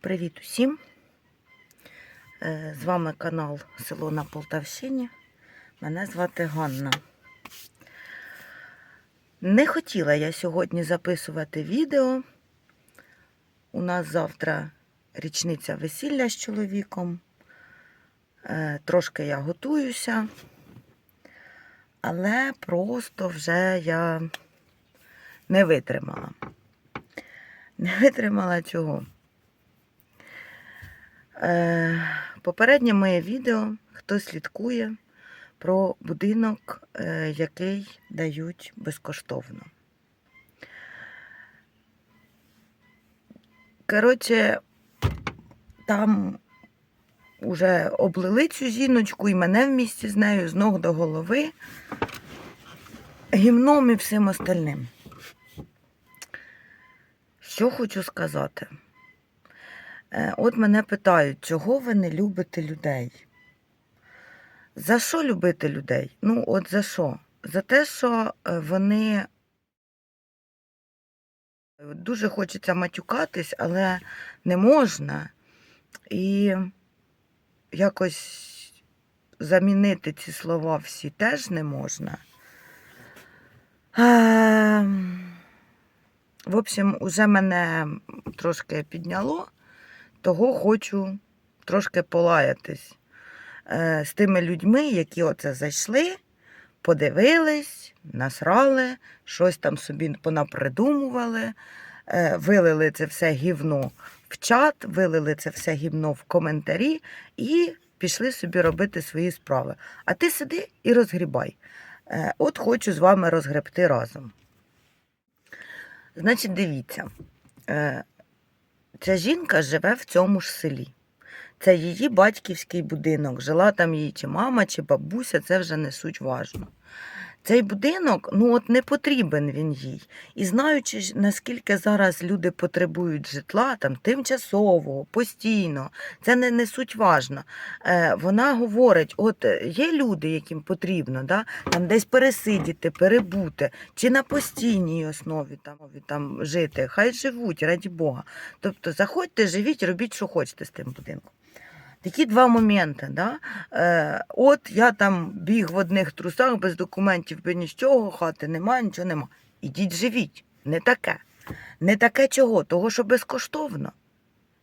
Привіт усім! Е, З вами канал Село на Полтавщині. Мене звати Ганна. Не хотіла я сьогодні записувати відео. У нас завтра річниця весілля з чоловіком. Е, Трошки я готуюся, але просто вже я не витримала. Не витримала чого. Е, Попереднє моє відео, хто слідкує про будинок, е, який дають безкоштовно. Коротше, там уже облили цю жіночку і мене в місті з нею з ног до голови, гімном і всім остальним. Що хочу сказати? Е, От мене питають, чого ви не любите людей? За що любити людей? Ну, от за що? За те, що е, вони дуже хочеться матюкатись, але не можна. І якось замінити ці слова всі теж не можна. Ем, В общем, уже мене трошки підняло, того хочу трошки полаятись е, з тими людьми, які оце зайшли, подивились, насрали, щось там собі понапридумували, е, вилили це все гівно в чат, вилили це все гівно в коментарі і пішли собі робити свої справи. А ти сиди і розгрібай. Е, От хочу з вами розгребти разом. Значить, дивіться, ця жінка живе в цьому ж селі. Це її батьківський будинок. Жила там її чи мама, чи бабуся, це вже не суть важно. Цей будинок, ну от не потрібен він їй. І знаючи, наскільки зараз люди потребують житла, там тимчасового, постійно, це не, не суть важно. Е, вона говорить: от е, є люди, яким потрібно, да, там десь пересидіти, перебути, чи на постійній основі там, там жити, хай живуть, раді Бога. Тобто заходьте, живіть, робіть, що хочете з тим будинком. Такі два моменти. Да? Е, от я там біг в одних трусах без документів, без нічого, хати немає, нічого нема. Ідіть живіть. Не таке. Не таке чого? Того, що безкоштовно.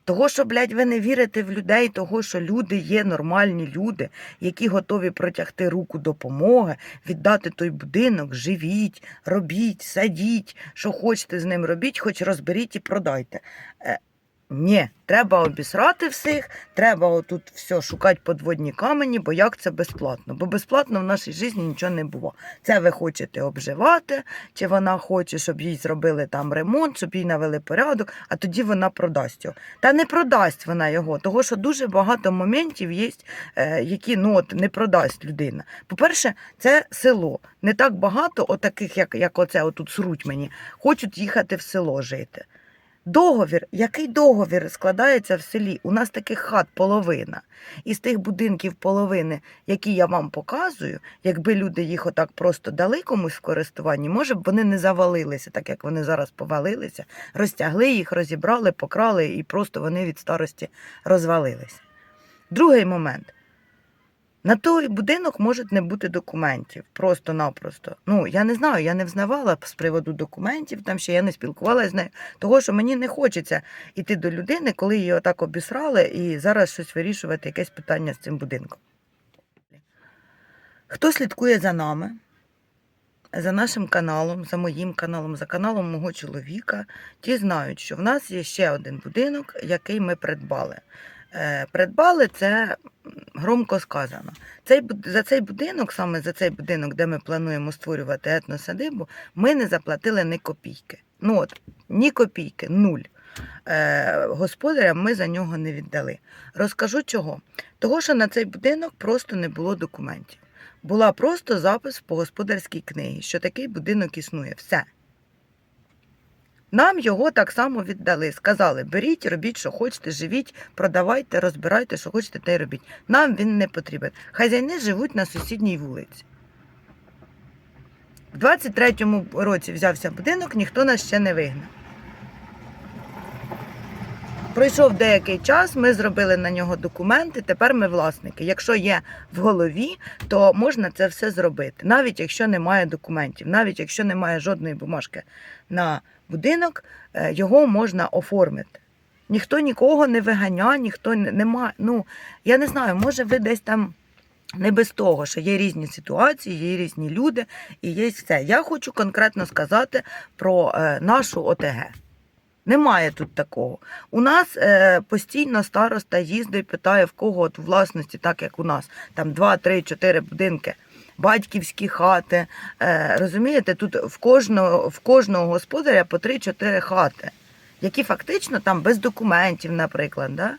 Того, що, блядь, ви не вірите в людей, того, що люди є нормальні люди, які готові протягти руку допомоги, віддати той будинок, живіть, робіть, садіть, що хочете з ним робіть, хоч розберіть і продайте. Ні, треба обісрати всіх, треба отут все шукати подводні камені, бо як це безплатно? Бо безплатно в нашій житті нічого не було. Це ви хочете обживати, чи вона хоче, щоб їй зробили там ремонт, щоб їй навели порядок, а тоді вона продасть його. Та не продасть вона його, тому що дуже багато моментів є, е, які ну, от, не продасть людина. По-перше, це село. Не так багато, отаких, як, як оце отут сруть мені, хочуть їхати в село жити. Договір, який договір складається в селі? У нас таких хат половина. Із тих будинків половини, які я вам показую, якби люди їх отак просто дали комусь в користуванні, може б вони не завалилися, так як вони зараз повалилися, розтягли їх, розібрали, покрали і просто вони від старості розвалилися. Другий момент. На той будинок може не бути документів, просто-напросто. Ну, я не знаю, я не взнавала з приводу документів, там ще я не спілкувалася з нею, того, що мені не хочеться йти до людини, коли її отак обісрали, і зараз щось вирішувати, якесь питання з цим будинком. Хто слідкує за нами, за нашим каналом, за моїм каналом, за каналом мого чоловіка, ті знають, що в нас є ще один будинок, який ми придбали. Е, Придбали це громко сказано. Цей, за цей будинок, саме за цей будинок, де ми плануємо створювати етносадибу, ми не заплатили ні копійки. Ну от, ні копійки, нуль. Е, господарям ми за нього не віддали. Розкажу чого. Того, що на цей будинок просто не було документів. Була просто запис по господарській книгі, що такий будинок існує. Все. Нам його так само віддали. Сказали, беріть, робіть, що хочете, живіть, продавайте, розбирайте, що хочете, та й робіть. Нам він не потрібен. Хазяїни живуть на сусідній вулиці. В 23-му році взявся будинок, ніхто нас ще не вигнав. Пройшов деякий час, ми зробили на нього документи, тепер ми власники. Якщо є в голові, то можна це все зробити, навіть якщо немає документів, навіть якщо немає жодної бумажки на будинок, е, його можна оформити. Ніхто нікого не виганяє, ніхто не, нема. Ну, я не знаю, може ви десь там не без того, що є різні ситуації, є різні люди і є все. Я хочу конкретно сказати про е, нашу ОТГ. Немає тут такого. У нас е, постійно староста їздить, питає, в кого от у власності, так як у нас, там 2, 3, 4 будинки, батьківські хати. Е, розумієте, тут в кожного, в кожного господаря по 3-4 хати, які фактично там без документів, наприклад. Да?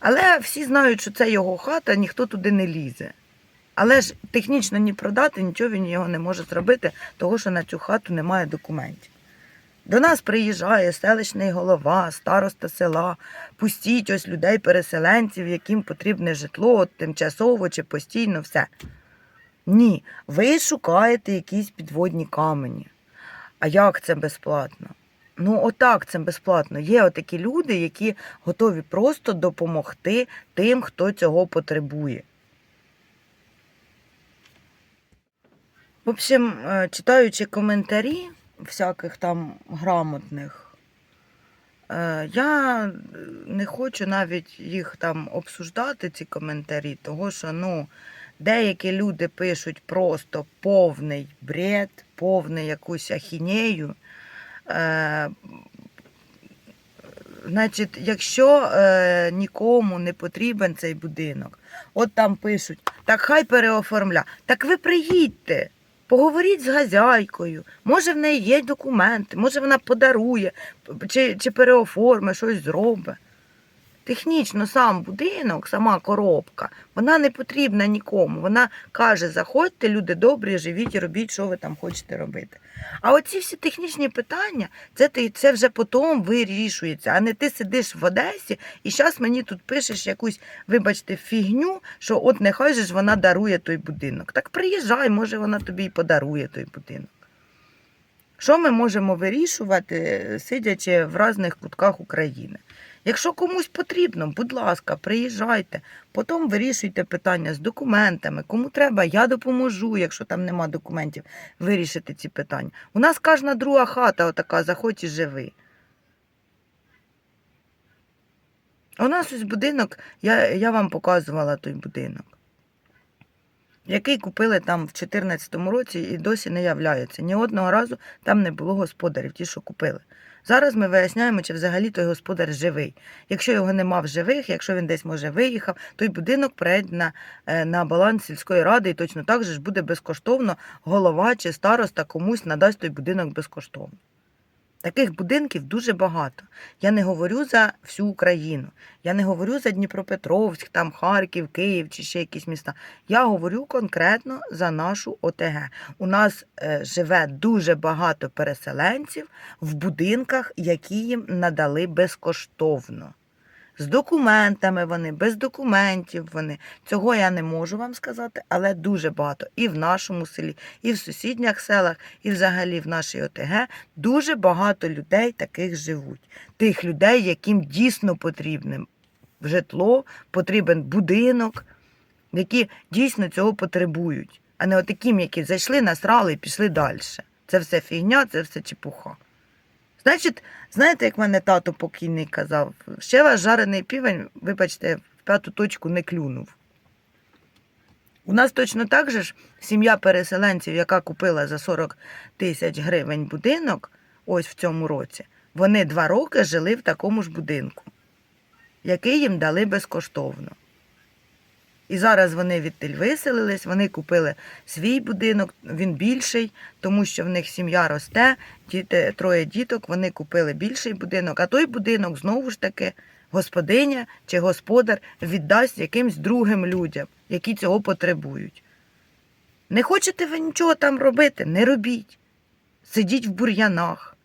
Але всі знають, що це його хата, ніхто туди не лізе. Але ж технічно ні продати, нічого він його не може зробити, того що на цю хату немає документів. До нас приїжджає селищний голова, староста села, пустіть ось людей, переселенців, яким потрібне житло, тимчасово чи постійно, все. Ні, ви шукаєте якісь підводні камені. А як це безплатно? Ну, отак це безплатно. Є отакі люди, які готові просто допомогти тим, хто цього потребує. В общем, е, читаючи коментарі всяких там грамотних, е, я не хочу навіть їх там обсуждати, ці коментарі, того що ну, деякі люди пишуть просто повний бред, повний якусь ахінею. Е, Значить, якщо е, нікому не потрібен цей будинок, от там пишуть, так хай переоформля. Так ви приїдьте, поговоріть з газяйкою. Може, в неї є документи, може вона подарує чи, чи переоформить, щось зробить. Технічно сам будинок, сама коробка, вона не потрібна нікому. Вона каже: заходьте, люди добрі, живіть і робіть, що ви там хочете робити. А оці всі технічні питання, це, ти, це вже потім вирішується, а не ти сидиш в Одесі і зараз мені тут пишеш якусь, вибачте, фігню, що от нехай же ж вона дарує той будинок. Так приїжджай, може вона тобі і подарує той будинок. Що ми можемо вирішувати, сидячи в різних кутках України? Якщо комусь потрібно, будь ласка, приїжджайте, потім вирішуйте питання з документами. Кому треба, я допоможу, якщо там нема документів, вирішити ці питання. У нас кожна друга хата отака, заходь і живи. У нас ось будинок, я, я вам показувала той будинок, який купили там в 2014 році і досі не являється. Ні одного разу там не було господарів, ті, що купили. Зараз ми виясняємо, чи взагалі той господар живий. Якщо його нема в живих, якщо він десь може виїхав, той будинок прийде на, е, на баланс сільської ради і точно так же ж буде безкоштовно голова чи староста комусь надасть той будинок безкоштовно. Таких будинків дуже багато. Я не говорю за всю Україну. Я не говорю за Дніпропетровськ, там Харків, Київ чи ще якісь міста. Я говорю конкретно за нашу ОТГ. У нас е, живе дуже багато переселенців в будинках, які їм надали безкоштовно. З документами вони, без документів вони. Цього я не можу вам сказати, але дуже багато. І в нашому селі, і в сусідніх селах, і взагалі в нашій ОТГ дуже багато людей таких живуть. Тих людей, яким дійсно потрібне житло, потрібен будинок, які дійсно цього потребують, а не отаким, які зайшли, насрали і пішли далі. Це все фігня, це все чепуха. Значить, знаєте, як мене тато покійний казав, ще ваш жарений півень, вибачте, в п'яту точку не клюнув. У нас точно так же ж сім'я переселенців, яка купила за 40 тисяч гривень будинок, ось в цьому році, вони два роки жили в такому ж будинку, який їм дали безкоштовно. І зараз вони відтиль виселились, вони купили свій будинок, він більший, тому що в них сім'я росте, діти, троє діток, вони купили більший будинок, а той будинок знову ж таки господиня чи господар віддасть якимсь другим людям, які цього потребують. Не хочете ви нічого там робити? Не робіть. Сидіть в бур'янах,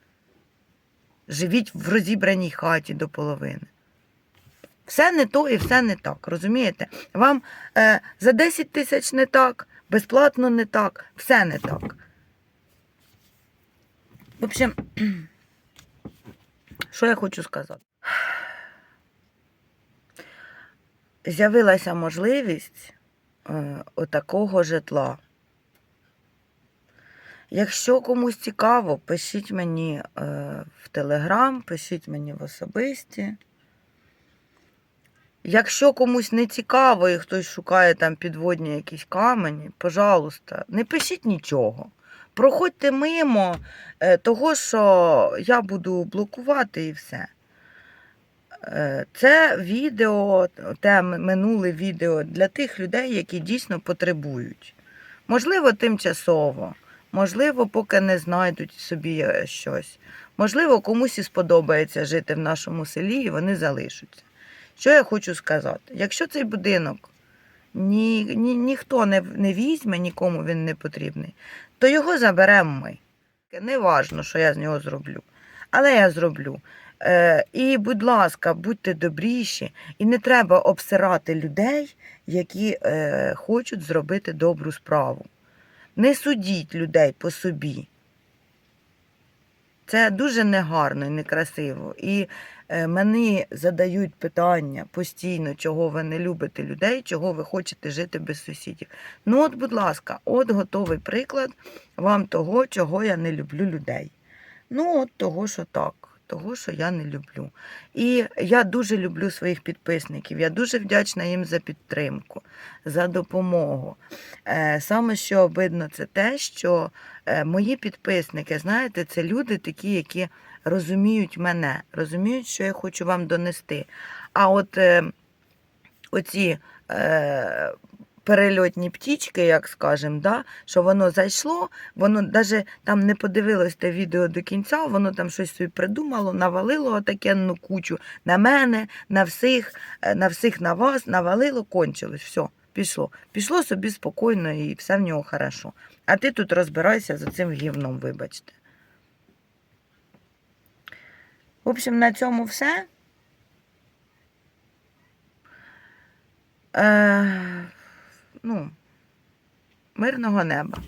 живіть в розібраній хаті до половини. Все не то і все не так, розумієте? Вам е, за 10 тисяч не так, безплатно не так, все не так. В общем, що я хочу сказати? з'явилася можливість е, отакого житла. Якщо комусь цікаво, пишіть мені е, в Телеграм, пишіть мені в особисті. Якщо комусь не цікаво і хтось шукає там підводні якісь камені, пожалуйста, не пишіть нічого. Проходьте мимо е, того, що я буду блокувати і все. Е, Це відео, те минуле відео для тих людей, які дійсно потребують. Можливо, тимчасово, можливо, поки не знайдуть собі е, щось. Можливо, комусь і сподобається жити в нашому селі, і вони залишаться. Що я хочу сказати? Якщо цей будинок ні, ні, ніхто не, не візьме, нікому він не потрібний, то його заберемо ми. Не важно, що я з нього зроблю. Але я зроблю. Е, і, будь ласка, будьте добріші, і не треба обсирати людей, які е, хочуть зробити добру справу. Не судіть людей по собі. Це дуже негарно і некрасиво. І мені задають питання постійно, чого ви не любите людей, чого ви хочете жити без сусідів. Ну, от, будь ласка, от готовий приклад вам того, чого я не люблю людей. Ну, от того, що так, того, що я не люблю. І я дуже люблю своїх підписників. Я дуже вдячна їм за підтримку, за допомогу. Е, Саме що обидно, це те, що е, мої підписники, знаєте, це люди такі, які розуміють мене, розуміють, що я хочу вам донести. А от е, оці перельотні птічки, як скажемо, да, що воно зайшло, воно навіть там не подивилось те відео до кінця, воно там щось собі придумало, навалило отакенну кучу на мене, на всіх, е, на всіх на вас, навалило, кончилось, все, пішло. Пішло собі спокійно і все в нього хорошо. А ти тут розбирайся за цим гівном, вибачте. В общем, на цьому все. Е, ну, мирного неба.